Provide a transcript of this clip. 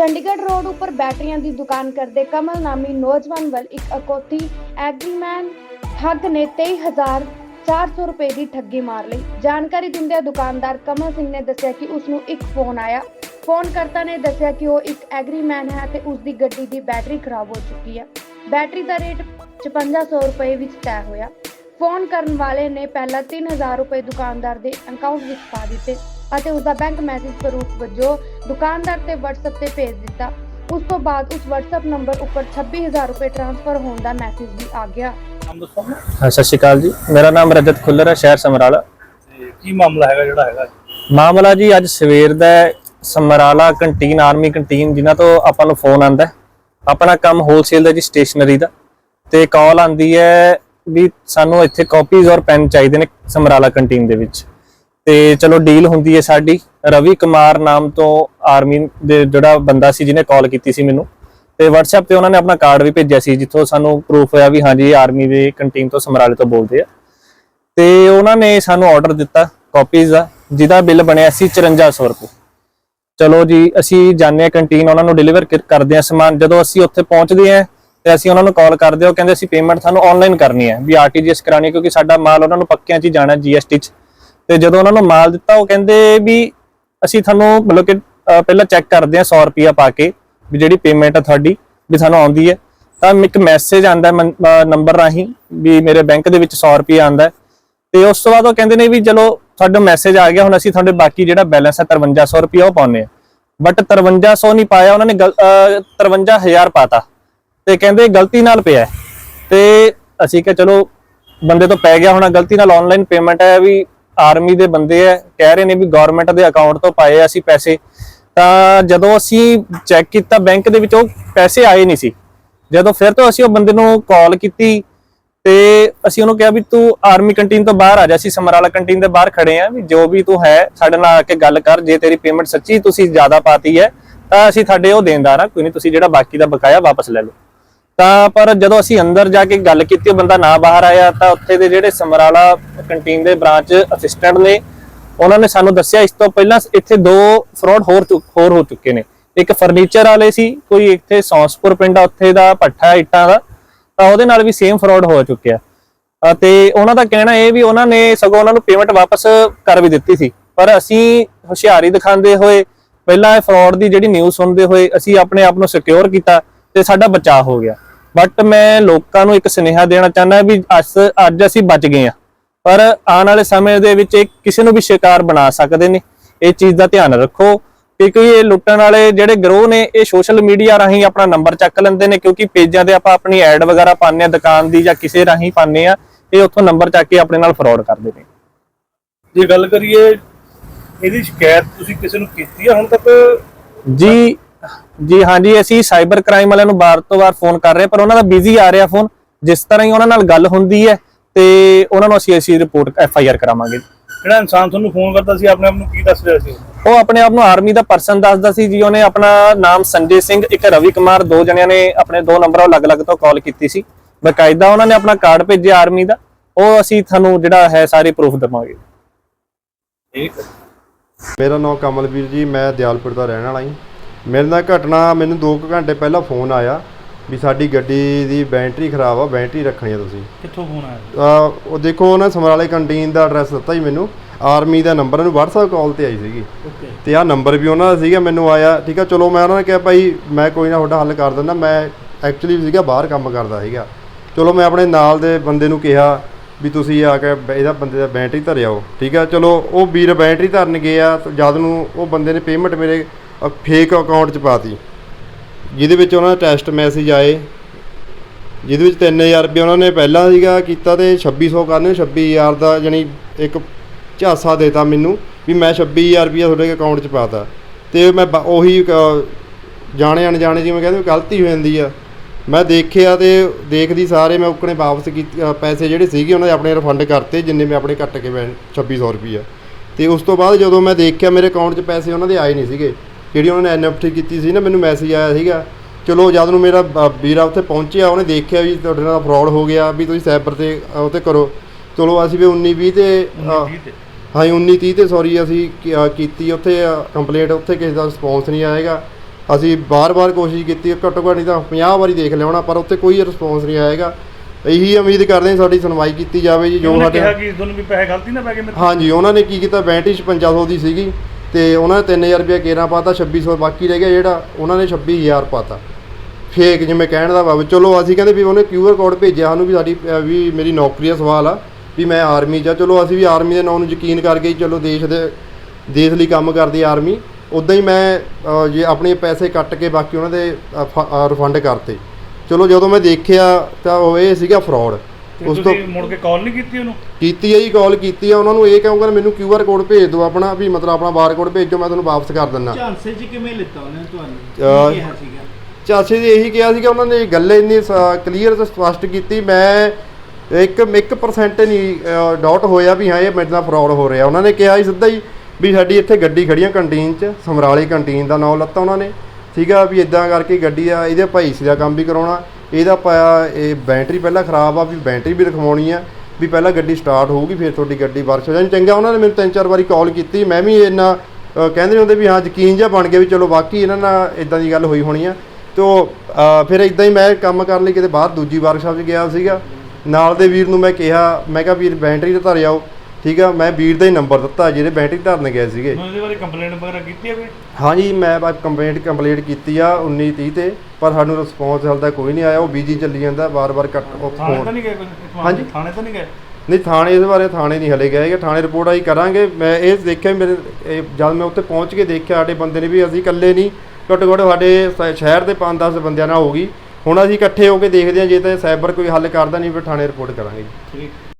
Chandigarh road ਉੱਪਰ ਬੈਟਰੀਆਂ ਦੀ ਦੁਕਾਨ ਕਰਦੇ ਕਮਲ ਨਾਮੀ ਨੌਜਵਾਨ ਵੱਲ ਇੱਕ ਅਕੋਤੀ ਐਗਰੀਮੈਨ ਠੱਗ ਨੇ 23400 ਰੁਪਏ ਦੀ ਠੱਗੀ ਮਾਰ ਲਈ। ਜਾਣਕਾਰੀ ਦਿੰਦਿਆਂ ਦੁਕਾਨਦਾਰ ਕਮਲ ਸਿੰਘ ਨੇ ਦੱਸਿਆ ਕਿ ਉਸ ਨੂੰ ਇੱਕ ਫੋਨ ਆਇਆ। ਫੋਨ ਕਰਤਾ ਨੇ ਦੱਸਿਆ ਕਿ ਉਹ ਇੱਕ ਐਗਰੀਮੈਨ ਹੈ ਤੇ ਉਸ ਦੀ ਗੱਡੀ ਦੀ ਬੈਟਰੀ ਖਰਾਬ ਹੋ ਚੁੱਕੀ ਹੈ। ਬੈਟਰੀ ਦਾ ਰੇਟ 5500 ਰੁਪਏ ਵਿੱਚ ਤੈਅ ਹੋਇਆ। ਫੋਨ ਕਰਨ ਵਾਲੇ ਨੇ ਪਹਿਲਾਂ 3000 ਰੁਪਏ ਦੁਕਾਨਦਾਰ ਦੇ ਅਕਾਊਂਟ ਵਿੱਚ ਪਾ ਦਿੱਤੇ। ਅਤੇ ਉਸ ਦਾ ਬੈਂਕ ਮੈਸੇਜ ਪ੍ਰੂਫ ਵਜੋਂ ਦੁਕਾਨਦਾਰ ਤੇ WhatsApp ਤੇ ਭੇਜ ਦਿੱਤਾ। ਉਸ ਤੋਂ ਬਾਅਦ ਉਸ WhatsApp ਨੰਬਰ ਉੱਪਰ 26000 ਰੁਪਏ ਟ੍ਰਾਂਸਫਰ ਹੋਣ ਦਾ ਮੈਸੇਜ ਵੀ ਆ ਗਿਆ। ਨਾਮ ਦੱਸੋ ਨਾ ਹਾਂ, ਸਤਿ ਸ਼੍ਰੀ ਅਕਾਲ ਜੀ। ਮੇਰਾ ਨਾਮ ਰਜਤ ਖੁੱਲਰ ਹੈ ਸ਼ਹਿਰ ਸਮਰਾਲਾ। ਤੇ ਕੀ ਮਾਮਲਾ ਹੈਗਾ ਜਿਹੜਾ ਹੈਗਾ ਮਾਮਲਾ ਜੀ ਅੱਜ ਸਵੇਰ ਦਾ ਹੈ, ਸਮਰਾਲਾ ਕੰਟੀਨ ਆਰਮੀ ਕੰਟੀਨ ਜਿਨ੍ਹਾਂ ਤੋਂ ਆਪਾਂ ਨੂੰ ਫੋਨ ਆਂਦਾ ਹੈ। ਆਪਣਾ ਕੰਮ ਹੋਲਸੇਲ ਦਾ ਜੀ ਸਟੇਸ਼ਨਰੀ ਦਾ। ਤੇ ਕਾਲ ਆਂਦੀ ਹੈ ਵੀ ਸਾਨੂੰ ਇੱਥੇ ਕਾਪੀਜ਼ ਔਰ ਪੈਨ ਚਾਹੀਦੇ ਨੇ ਸਮਰਾਲਾ ਕੰਟੀਨ ਦੇ ਵਿੱਚ। ਤੇ ਚਲੋ ਡੀਲ ਹੁੰਦੀ ਹੈ ਸਾਡੀ। ਰਵੀ ਕੁਮਾਰ ਨਾਮ ਤੋਂ ਆਰਮੀ ਦੇ ਜਿਹੜਾ ਬੰਦਾ ਸੀ, ਜਿਹਨੇ ਕਾਲ ਕੀਤੀ ਸੀ ਮੈਨੂੰ। ਤੇ WhatsApp ਤੇ ਉਹਨਾਂ ਨੇ ਆਪਣਾ ਕਾਰਡ ਵੀ ਭੇਜਿਆ ਸੀ, ਜਿੱਥੋਂ ਸਾਨੂੰ ਪ੍ਰੂਫ ਹੋਇਆ ਵੀ ਹਾਂਜੀ ਆਰਮੀ ਦੇ ਕੰਟੀਨ ਤੋਂ ਸਮਰਾਲੇ ਤੋਂ ਬੋਲਦੇ ਆ। ਤੇ ਉਹਨਾਂ ਨੇ ਸਾਨੂੰ ਆਰਡਰ ਦਿੱਤਾ ਕਾਪੀਜ਼ ਦਾ, ਜਿਹਦਾ ਬਿੱਲ ਬਣਿਆ ਸੀ 5400 ਰੁਪਏ। ਚਲੋ ਜੀ, ਅਸੀਂ ਜਾਣਦੇ ਹਾਂ ਕੰਟੀਨ ਉਹਨਾਂ ਨੂੰ ਡਿਲੀਵਰ ਕਰਦੇ ਹਾਂ ਸਮਾਨ। ਜਦੋਂ ਅਸੀਂ ਉੱਥੇ ਪਹੁੰਚਦੇ ਹਾਂ ਤੇ ਅਸੀਂ ਉਹਨਾਂ ਨੂੰ ਕਾਲ ਕਰਦੇ ਹਾਂ, ਉਹ ਕਹਿੰਦੇ ਅਸੀਂ ਪੇਮੈਂਟ ਤੁਹਾਨੂੰ ਆਨਲਾਈਨ ਕਰਨੀ ਹੈ, ਵੀ ਆਰਟੀਜੀਐਸ ਕਰਾਣੀ ਹੈ, ਕਿਉਂਕਿ ਸਾਡਾ ਮਾਲ ਉਹਨਾਂ ਨੂੰ ਪੱਕਿਆਂ 'ਚ ਹੀ ਜਾਣਾ ਜੀਐਸਟੀ 'ਚ। ਤੇ ਜਦੋਂ ਉਹਨਾਂ ਨੂੰ ਮਾਲ ਦਿੱਤਾ, ਉਹ ਕਹਿੰਦੇ ਵੀ ਅਸੀਂ ਤੁਹਾਨੂੰ ਮਤਲਬ ਕਿ ਪਹਿਲਾਂ ਚੈੱਕ ਕਰਦੇ ਹਾਂ 100 ਰੁਪਿਆ ਪਾ ਕੇ ਵੀ ਜਿਹੜੀ ਪੇਮੈਂਟ ਆ ਤੁਹਾਡੀ, ਵੀ ਸਾਨੂੰ ਆਉਂਦੀ ਹੈ। ਤਾਂ ਇੱਕ ਮੈਸੇਜ ਆਂਦਾ ਨੰਬਰ ਰਾਹੀਂ ਵੀ ਮੇਰੇ ਬੈਂਕ ਦੇ ਵਿੱਚ 100 ਰੁਪਿਆ ਆਂਦਾ ਹੈ। ਤੇ ਉਸ ਤੋਂ ਬਾਅਦ ਉਹ ਕਹਿੰਦੇ ਨੇ ਵੀ ਚਲੋ, ਤੁਹਾਡਾ ਮੈਸੇਜ ਆ ਗਿਆ, ਹੁਣ ਅਸੀਂ ਤੁਹਾਡੇ ਬਾਕੀ ਜਿਹੜਾ ਬੈਲੈਂਸ ਹੈ 5300 ਰੁਪਿਆ ਉਹ ਪਾਉਨੇ ਆ ਬਟ 5300 ਨਹੀਂ ਪਾਇਆ, ਉਹਨਾਂ ਨੇ ਗਲ- ਅਹ 53000 ਪਾਤਾ। ਤੇ ਕਹਿੰਦੇ ਗਲਤੀ ਨਾਲ ਪਿਆ ਹੈ। ਤੇ ਅਸੀਂ ਕਿਹਾ ਚਲੋ, ਬੰਦੇ ਤੋਂ ਪੈ ਗਿਆ ਹੋਣਾ, ਗਲਤੀ ਨਾਲ ਆਨਲਾਈਨ ਪੇਮੈਂਟ ਹੈ ਵੀ ਆਰਮੀ ਦੇ ਬੰਦੇ ਹੈ ਕਹਿ ਰਹੇ ਨੇ ਵੀ ਗਵਰਨਮੈਂਟ ਦੇ ਅਕਾਊਂਟ ਤੋਂ ਪਾਏ ਅਸੀਂ ਪੈਸੇ। ਤਾਂ ਜਦੋਂ ਅਸੀਂ ਚੈੱਕ ਕੀਤਾ ਬੈਂਕ ਦੇ ਵਿੱਚ, ਉਹ ਪੈਸੇ ਆਏ ਨਹੀਂ ਸੀ। ਜਦੋਂ ਫਿਰ ਤੋਂ ਅਸੀਂ ਉਹ ਬੰਦੇ ਨੂੰ ਕਾਲ ਕੀਤੀ ਤੇ ਅਸੀਂ ਉਹਨੂੰ ਕਿਹਾ ਵੀ ਤੂੰ ਆਰਮੀ ਕੰਟੀਨ ਤੋਂ ਬਾਹਰ ਆ ਜਾ, ਅਸੀਂ ਸਮਰਾਲਾ ਕੰਟੀਨ ਦੇ ਬਾਹਰ ਖੜੇ ਆ ਵੀ ਜੋ ਵੀ ਤੂੰ ਹੈ, ਸਾਡੇ ਨਾਲ ਆ ਕੇ ਗੱਲ ਕਰ, ਜੇ ਤੇਰੀ ਪੇਮੈਂਟ ਸੱਚੀ ਤੁਸੀਂ ਜ਼ਿਆਦਾ ਪਾਤੀ ਹੈ, ਤਾਂ ਅਸੀਂ ਤੁਹਾਡੇ ਉਹ ਦੇਣਦਾਰ ਆ, ਕੋਈ ਨਹੀਂ, ਤੁਸੀਂ ਜਿਹੜਾ ਬਾਕੀ ਦਾ ਬਕਾਇਆ ਵਾਪਸ ਲੈ ਲਓ। ਤਾਂ ਪਰ ਜਦੋਂ ਅਸੀਂ ਅੰਦਰ ਜਾ ਕੇ ਗੱਲ ਕੀਤੀ, ਉਹ ਬੰਦਾ ਨਾ ਬਾਹਰ ਆਇਆ, ਤਾਂ ਉੱਥੇ ਦੇ ਜਿਹੜੇ ਸਮਰਾਲਾ ਕੰਟੀਨ ਦੇ ਬ੍ਰਾਂਚ ਅਸਿਸਟੈਂਟ ਨੇ, ਉਹਨਾਂ ਨੇ ਸਾਨੂੰ ਦੱਸਿਆ, ਇਸ ਤੋਂ ਪਹਿਲਾਂ ਇੱਥੇ ਦੋ ਫਰਾਡ ਹੋਰ ਹੋਰ ਹੋ ਚੁੱਕੇ ਨੇ। ਇੱਕ ਫਰਨੀਚਰ ਵਾਲੇ ਸੀ, ਕੋਈ ਇੱਥੇ ਸੌਂਸਪੁਰ ਪਿੰਡ ਆ, ਉੱਥੇ ਦਾ ਭੱਠਾ, ਇੱਟਾਂ ਦਾ, ਤਾਂ ਉਹਦੇ ਨਾਲ ਵੀ ਸੇਮ ਫਰਾਡ ਹੋ ਚੁੱਕਿਆ। ਤੇ ਉਹਨਾਂ ਦਾ ਕਹਿਣਾ ਇਹ ਵੀ ਉਹਨਾਂ ਨੇ ਸਗੋਂ ਉਹਨਾਂ ਨੂੰ ਪੇਮੈਂਟ ਵਾਪਸ ਕਰ ਵੀ ਦਿੱਤੀ ਸੀ। ਪਰ ਅਸੀਂ ਹੁਸ਼ਿਆਰੀ ਦਿਖਾਉਂਦੇ ਹੋਏ, ਪਹਿਲਾਂ ਇਹ ਫਰਾਡ ਦੀ ਜਿਹੜੀ ਨਿਊਜ਼ ਸੁਣਦੇ ਹੋਏ, ਅਸੀਂ ਆਪਣੇ ਆਪ ਨੂੰ ਸਿਕਿਉਰ ਕੀਤਾ ਤੇ ਸਾਡਾ ਬਚਾਅ ਹੋ ਗਿਆ। ਬਟ ਮੈਂ ਲੋਕਾਂ ਨੂੰ ਇੱਕ ਸੁਨੇਹਾ ਦੇਣਾ ਚਾਹੁੰਦਾ ਵੀ ਅੱਜ ਅਸੀਂ ਬਚ ਗਏ ਆ ਪਰ ਆਉਣ ਵਾਲੇ ਸਮੇਂ ਦੇ ਵਿੱਚ ਇਹ ਕਿਸੇ ਨੂੰ ਵੀ ਸ਼ਿਕਾਰ ਬਣਾ ਸਕਦੇ ਨੇ। ਇਹ ਚੀਜ਼ ਦਾ ਧਿਆਨ ਰੱਖੋ ਕਿਉਂਕਿ ਇਹ ਲੁੱਟਣ ਵਾਲੇ ਜਿਹੜੇ ਗਰੋਹ ਨੇ ਇਹ ਸੋਸ਼ਲ ਮੀਡੀਆ ਰਾਹੀਂ ਆਪਣਾ ਨੰਬਰ ਚੱਕ ਲੈਂਦੇ ਨੇ ਕਿਉਂਕਿ ਪੇਜਾਂ ਤੇ ਆਪਾਂ ਆਪਣੀ ਐਡ ਵਗੈਰਾ ਪਾਉਂਦੇ ਆ ਦੁਕਾਨ ਦੀ ਜਾਂ ਕਿਸੇ ਰਾਹੀਂ ਪਾਉਂਦੇ ਆ ਇਹ ਉੱਥੋਂ ਨੰਬਰ ਚੱਕ ਕੇ ਆਪਣੇ ਨਾਲ ਫਰਾਡ ਕਰਦੇ ਨੇ। ਜੇ ਗੱਲ ਕਰੀਏ ਇਹਦੀ ਸ਼ਿਕਾਇਤ ਤੁਸੀਂ ਕਿਸੇ ਨੂੰ ਕੀਤੀ ਆ ਹੁਣ ਤੱਕ? ਜੀ ਜੀ ਹਾਂਜੀ ਅਸੀਂ ਸਾਈਬਰ ਕ੍ਰਾਈਮ ਵਾਲਿਆਂ ਨੂੰ ਬਾਰ ਤੋਂ ਬਾਰ ਫੋਨ ਕਰ ਰਹੇ ਹਾਂ, ਪਰ ਉਹਨਾਂ ਦਾ ਬਿਜ਼ੀ ਆ ਰਿਹਾ ਫੋਨ ਜਿਸ ਤਰ੍ਹਾਂ ਹੀ ਉਹਨਾਂ ਨਾਲ ਗੱਲ ਹੁੰਦੀ ਹੈ ਤੇ ਉਹਨਾਂ ਨੂੰ ਅਸੀਂ ਅਸੀਂ ਰਿਪੋਰਟ ਐਫ ਆਈ ਆਰ ਕਰਾਵਾਂਗੇ। ਜਿਹੜਾ ਇਨਸਾਨ ਤੁਹਾਨੂੰ ਫੋਨ ਕਰਦਾ ਸੀ ਆਪਣੇ ਆਪ ਨੂੰ ਕੀ ਦੱਸ ਰਿਹਾ ਸੀ? ਉਹ ਆਪਣੇ ਆਪ ਨੂੰ ਆਰਮੀ ਦਾ ਪਰਸਨ ਦੱਸਦਾ ਸੀ ਜੀ ਉਹਨੇ ਆਪਣਾ ਨਾਮ ਸੰਜੇ ਸਿੰਘ ਇੱਕ ਰਵੀ ਕੁਮਾਰ ਦੋ ਜਣਿਆਂ ਨੇ ਆਪਣੇ ਦੋ ਨੰਬਰਾਂ ਅਲੱਗ-ਅਲੱਗ ਤੋਂ ਕਾਲ ਕੀਤੀ ਸੀ। ਬਕਾਇਦਾ ਉਹਨਾਂ ਨੇ ਆਪਣਾ ਕਾਰਡ ਭੇਜਿਆ ਆਰਮੀ ਦਾ। ਉਹ ਅਸੀਂ ਤੁਹਾਨੂੰ ਜਿਹੜਾ ਹੈ ਸਾਰੇ ਪ੍ਰੂਫ ਦੇਵਾਂਗੇ। ਠੀਕ ਮੇਰਾ ਨਾਮ ਕਮਲਵੀਰ ਜੀ ਮੈਂ ਦਿਆਲਪੁਰ ਦਾ ਰਹਿਣ ਵਾਲਾ ਹਾਂ ਮੇਰੇ ਨਾਲ ਘਟਨਾ ਮੈਨੂੰ 2 ਘੰਟੇ ਪਹਿਲਾਂ ਫੋਨ ਆਇਆ ਵੀ ਸਾਡੀ ਗੱਡੀ ਦੀ ਬੈਟਰੀ ਖਰਾਬ ਆ ਬੈਟਰੀ ਰੱਖਣੀ ਆ ਤੁਸੀਂ। ਕਿੱਥੋਂ ਫੋਨ ਆਇਆ? ਅਹ ਉਹ ਦੇਖੋ ਉਹਨਾਂ ਸਮਰਾਲੇ ਕੰਟੀਨ ਦਾ ਐਡਰੈਸ ਦਿੱਤਾ ਜੀ ਮੈਨੂੰ। ਆਰਮੀ ਦਾ ਨੰਬਰ ਨੂੰ WhatsApp ਕਾਲ ਤੇ ਆਈ ਸੀਗੀ। ਓਕੇ ਤੇ ਆਹ ਨੰਬਰ ਵੀ ਉਹਨਾਂ ਦਾ ਸੀਗਾ ਮੈਨੂੰ ਆਇਆ ਠੀਕ ਆ ਚਲੋ ਮੈਂ ਉਹਨਾਂ ਨੇ ਕਿਹਾ ਭਾਈ ਮੈਂ ਕੋਈ ਨਾ ਤੁਹਾਡਾ ਹੱਲ ਕਰ ਦਿੰਦਾ ਮੈਂ ਐਕਚੁਅਲੀ ਸੀਗਾ ਬਾਹਰ ਕੰਮ ਕਰਦਾ ਸੀਗਾ। ਚਲੋ ਮੈਂ ਆਪਣੇ ਨਾਲ ਦੇ ਬੰਦੇ ਨੂੰ ਕਿਹਾ ਵੀ ਤੁਸੀਂ ਆ ਕੇ ਬ- ਇਹਦਾ ਬੰਦੇ ਦਾ ਬੈਟਰੀ ਧਰਿਆਓ ਠੀਕ ਆ ਚਲੋ ਉਹ ਵੀਰ ਬੈਟਰੀ ਧਰਨ ਗਏ ਆ ਤੇ ਜਦ ਨੂੰ ਉਹ ਬੰਦੇ ਨੇ ਪੇਮੈਂਟ ਮੇਰੇ ਫੇਕ ਅਕਾਊਂਟ 'ਚ ਪਾਤੀ। ਜਿਹਦੇ ਵਿੱਚ ਉਹਨਾਂ ਦੇ ਟੈਸਟ ਮੈਸੇਜ ਆਏ। ਜਿਹਦੇ ਵਿੱਚ 3000 ਰੁਪਏ ਉਹਨਾਂ ਨੇ ਪਹਿਲਾਂ ਸੀਗਾ ਕੀਤਾ ਤੇ 2600 ਕਰਨੇ 26000 ਦਾ ਜਾਨੀ ਇੱਕ ਝਾਸਾ ਦੇਤਾ ਮੈਨੂੰ ਵੀ ਮੈਂ 26000 ਰੁਪਏ ਤੁਹਾਡੇ ਅਕਾਊਂਟ 'ਚ ਪਾਤਾ। ਤੇ ਮੈਂ ਬ- ਉਹੀ ਅ, ਜਾਣੇ ਅਣਜਾਣੇ ਜਿਵੇਂ ਕਹਿੰਦੇ ਗਲਤੀ ਹੋ ਜਾਂਦੀ ਆ। ਮੈਂ ਦੇਖਿਆ ਤੇ ਦੇਖਦੀ ਸਾਰੇ ਮੈਂ ਉਕਣੇ ਵਾਪਸ ਕੀਤੀ ਪੈਸੇ ਜਿਹੜੇ ਸੀਗੇ ਉਹਨਾਂ ਦੇ ਆਪਣੇ ਰਿਫੰਡ ਕਰਤੇ ਜਿੰਨੇ ਮੈਂ ਆਪਣੇ ਕੱਟ ਕੇ ਮੈਂ 2600 ਰੁਪਈਆ ਤੇ ਉਸ ਤੋਂ ਬਾਅਦ ਜਦੋਂ ਮੈਂ ਦੇਖਿਆ ਮੇਰੇ ਅਕਾਊਂਟ 'ਚ ਪੈਸੇ ਉਹਨਾਂ ਦੇ ਆਏ ਨਹੀਂ ਸੀਗੇ ਜਿਹੜੀ ਉਹਨਾਂ ਨੇ ਐਨਐਫਟੀ ਕੀਤੀ ਸੀ ਨਾ ਮੈਨੂੰ ਮੈਸੇਜ ਆਇਆ ਸੀਗਾ ਚਲੋ ਜਦ ਨੂੰ ਮੇਰਾ ਵੀਰਾ ਉੱਥੇ ਪਹੁੰਚਿਆ ਉਹਨੇ ਦੇਖਿਆ ਵੀ ਤੁਹਾਡੇ ਨਾਲ ਫਰਾਡ ਹੋ ਗਿਆ ਵੀ ਤੁਸੀਂ ਸਾਈਬਰ ਤੇ ਉਹ ਤੇ ਕਰੋ। ਚਲੋ ਅਸੀਂ ਵੀ 19 20 ਤੇ ਅ, ਹਾਂ 19 30 ਤੇ ਸੌਰੀ ਅਸੀਂ ਕੀਤੀ ਉੱਥੇ ਕੰਪਲੇਂਟ ਉੱਥੇ ਕਿਸੇ ਦਾ ਰਿਸਪੌਂਸ ਨਹੀਂ ਆਏਗਾ। ਅਸੀਂ ਬਾਰ-ਬਾਰ ਕੋਸ਼ਿਸ਼ ਕੀਤੀ ਘੱਟੋ ਘੱਟ ਨਹੀਂ ਤਾਂ 50 ਵਾਰੀ ਦੇਖ ਲਿਆਉਣਾ ਪਰ ਉੱਤੇ ਕੋਈ ਰਿਸਪੌਂਸ ਨਹੀਂ ਆਏਗਾ। ਇਹੀ ਉਮੀਦ ਕਰਦੇ ਹਾਂ ਸਾਡੀ ਸੁਣਵਾਈ ਕੀਤੀ ਜਾਵੇ ਜੀ ਜੋ ਸਾਡੇ ਕਿਹਾ ਕਿ ਤੁਹਾਨੂੰ ਵੀ ਪੈਸੇ ਗਲਤੀ ਨਾ ਪੈ ਗਏ ਮੇਰੇ ਤੋਂ? ਹਾਂਜੀ ਉਹਨਾਂ ਨੇ ਕੀ ਕੀਤਾ 65 5500 ਦੀ ਸੀਗੀ। ਤੇ ਉਹਨਾਂ ਨੇ 3000 ਰੁਪਏ ਕੇਰਾ ਪਾਤਾ 2600 ਬਾਕੀ ਰਹਿ ਗਿਆ ਜਿਹੜਾ, ਉਹਨਾਂ ਨੇ 26000 ਪਾਤਾ। ਫੇਕ ਜਿਵੇਂ ਕਹਿਣ ਦਾ ਭਾਵ, ਚਲੋ ਅਸੀਂ ਕਹਿੰਦੇ ਵੀ ਉਹਨੇ ਕਿਊਆਰ ਕੋਡ ਭੇਜਿਆ ਸਾਨੂੰ ਵੀ ਸਾਡੀ ਵੀ ਮੇਰੀ ਨੌਕਰੀ ਦਾ ਸਵਾਲ ਆ, ਵੀ ਮੈਂ ਆਰਮੀ 'ਚ ਆ। ਚਲੋ ਅਸੀਂ ਵੀ ਆਰਮੀ ਦੇ ਨਾਂ ਨੂੰ ਯਕੀਨ ਕਰਕੇ ਚਲੋ ਦੇਸ਼ ਦੇ, ਦੇਸ਼ ਲਈ ਕੰਮ ਕਰਦੀ ਆਰਮੀ ਉਦਾਂ ਹੀ ਮੈਂ ਜੇ ਆਪਣੇ ਪੈਸੇ ਕੱਟ ਕੇ ਬਾਕੀ ਉਹਨਾਂ ਦੇ ਰਿਫੰਡ ਕਰਤੇ। ਚਲੋ ਜਦੋਂ ਮੈਂ ਦੇਖਿਆ ਤਾਂ ਉਹ ਇਹ ਸੀਗਾ ਫਰਾਡ ਉਸ ਤੋਂ ਤੁਸੀਂ ਮੁੜ ਕੇ ਕਾਲ ਨਹੀਂ ਕੀਤੀ ਉਹਨੂੰ? ਕੀਤੀ ਹੈ ਜੀ ਕਾਲ ਕੀਤੀ ਆ ਉਹਨਾਂ ਨੂੰ ਇਹ ਕਹੂੰਗਾ ਮੈਨੂੰ ਕਿਊਆਰ ਕੋਡ ਭੇਜ ਦਿਓ ਆਪਣਾ ਵੀ ਮਤਲਬ ਆਪਣਾ ਬਾਰਕੋਡ ਭੇਜੋ ਮੈਂ ਤੁਹਾਨੂੰ ਵਾਪਸ ਕਰ ਦਿੰਦਾ। ਝਾਂਸੇ 'ਚ ਕਿਵੇਂ ਲਿੱਤਾ ਉਹਨੇ ਤੁਹਾਨੂੰ? ਕੀ ਕਿਹਾ ਸੀਗਾ? ਚਾਚੇ ਜੀ ਇਹੀ ਕਿਹਾ ਸੀ ਕਿ ਉਹਨਾਂ ਨੇ ਗੱਲ ਇੰਨੀ ਕਲੀਅਰ ਤੇ ਸਪਸ਼ਟ ਕੀਤੀ। ਮੈਂ ਇੱਕ 1% ਨਹੀਂ ਡਾਊਟ ਹੋਇਆ ਵੀ ਹਾਂ ਇਹ ਮੇਰੇ ਨਾਲ ਫਰਾਡ ਹੋ ਰਿਹਾ। ਉਹਨਾਂ ਨੇ ਕਿਹਾ ਸੀ ਸਿੱਧਾ ਹੀ ਵੀ ਸਾਡੀ ਇੱਥੇ ਗੱਡੀ ਖੜੀਆਂ ਕੰਟੀਨ 'ਚ ਸਮਰਾਲੇ ਕੰਟੀਨ ਦਾ ਨਾਮ ਲੱਤਾ ਉਹਨਾਂ ਨੇ। ਠੀਕ ਆ ਵੀ ਇਦਾਂ ਕਰਕੇ ਗੱਡੀ ਆ ਇਹਦੇ ਭਾਈ ਸੀ ਦਾ ਕੰਮ ਵੀ ਕਰਾਉਣਾ। ਇਹਦਾ ਪਾਇਆ ਇਹ ਬੈਟਰੀ ਪਹਿਲਾਂ ਖਰਾਬ ਆ, ਵੀ ਬੈਟਰੀ ਵੀ ਰਖਵਾਉਣੀ ਆ, ਵੀ ਪਹਿਲਾਂ ਗੱਡੀ ਸਟਾਰਟ ਹੋਊਗੀ, ਫਿਰ ਤੁਹਾਡੀ ਗੱਡੀ ਵਰਕ ਹੋ ਜਾਣੀ। ਚੰਗਾ, ਉਹਨਾਂ ਨੇ ਮੈਨੂੰ ਤਿੰਨ ਚਾਰ ਵਾਰੀ ਕਾਲ ਕੀਤੀ। ਮੈਂ ਵੀ ਇੰਨਾ ਕਹਿੰਦੇ ਹੁੰਦੇ ਵੀ ਹਾਂ, ਯਕੀਨ ਜਿਹਾ ਬਣ ਗਿਆ ਵੀ ਚਲੋ ਬਾਕੀ ਇਹਨਾਂ ਨਾਲ ਇਦਾਂ ਦੀ ਗੱਲ ਹੋਈ ਹੋਣੀ ਆ। ਤੇ ਉਹ ਫਿਰ ਇਦਾਂ ਹੀ ਮੈਂ ਕੰਮ ਕਰਨ ਲਈ ਕਿਤੇ ਬਾਹਰ ਦੂਜੀ ਵਰਕਸ਼ਾਪ 'ਚ ਗਿਆ ਸੀਗਾ। ਨਾਲ ਦੇ ਵੀਰ ਨੂੰ ਮੈਂ ਕਿਹਾ ਮੈਂ ਕਿਹਾ, ਵੀਰ, ਬੈਟਰੀ ਤੇ ਧਰ ਆਓ। ਠੀਕ ਆ ਮੈਂ ਵੀਰ ਦਾ ਹੀ ਨੰਬਰ ਦਿੱਤਾ ਜਿਹੜੇ ਬੈਟਰੀ ਧਰਨ ਗਏ ਸੀਗੇ। ਤੁਹਾਨੂੰ ਇਹਦੇ ਬਾਰੇ ਕੰਪਲੇਂਟ ਵਗੈਰਾ ਕੀਤੀ ਹੈ ਕੋਈ ਹਾਂਜੀ ਮੈਂ ਬਸ ਕੰਪਲੇਂਟ ਕੰਪਲੀਟ ਕੀਤੀ ਆ 19 30 ਤੇ ਪਰ ਸਾਨੂੰ ਰਿਸਪੌਂਸ ਹਾਲ ਤੱਕ ਕੋਈ ਨਹੀਂ ਆਇਆ ਉਹ ਬੀਜੀ ਚੱਲੀ ਜਾਂਦਾ ਬਾਰ-ਬਾਰ ਕੱਟ ਉਹ ਥਾਣੇ ਫੋਨ ਨਹੀਂ ਗਏ ਕੋਈ? ਹਾਂਜੀ। ਥਾਣੇ ਤਾਂ ਨਹੀਂ ਗਏ? ਨਹੀਂ ਥਾਣੇ ਇਸ ਬਾਰੇ ਥਾਣੇ ਨਹੀਂ ਹਲੇ ਗਏ ਥਾਣੇ ਰਿਪੋਰਟ ਆਈ ਕਰਾਂਗੇ। ਮੈਂ ਇਹ ਦੇਖਿਆ ਮੇਰੇ ਇਹ ਜਦ ਮੈਂ ਉੱਥੇ ਪਹੁੰਚ ਕੇ ਦੇਖਿਆ ਸਾਡੇ ਬੰਦੇ ਨੇ ਵੀ ਅਸੀਂ ਇਕੱਲੇ ਨਹੀਂ ਘੱਟੋ ਘੱਟ ਸਾਡੇ ਸ- ਸ਼ਹਿਰ ਦੇ 5-10 ਬੰਦਿਆਂ ਨਾਲ ਹੋ ਗਈ। ਹੁਣ ਅਸੀਂ ਇਕੱਠੇ ਹੋ ਕੇ ਦੇਖਦੇ ਹਾਂ ਜੇ ਤਾਂ ਸਾਈਬਰ ਕੋਈ ਹੱਲ ਕਰਦਾ ਨਹੀਂ ਫਿਰ ਥਾਣੇ ਰਿਪੋਰਟ ਕਰਾਂਗੇ ਜੀ। ਠੀਕ।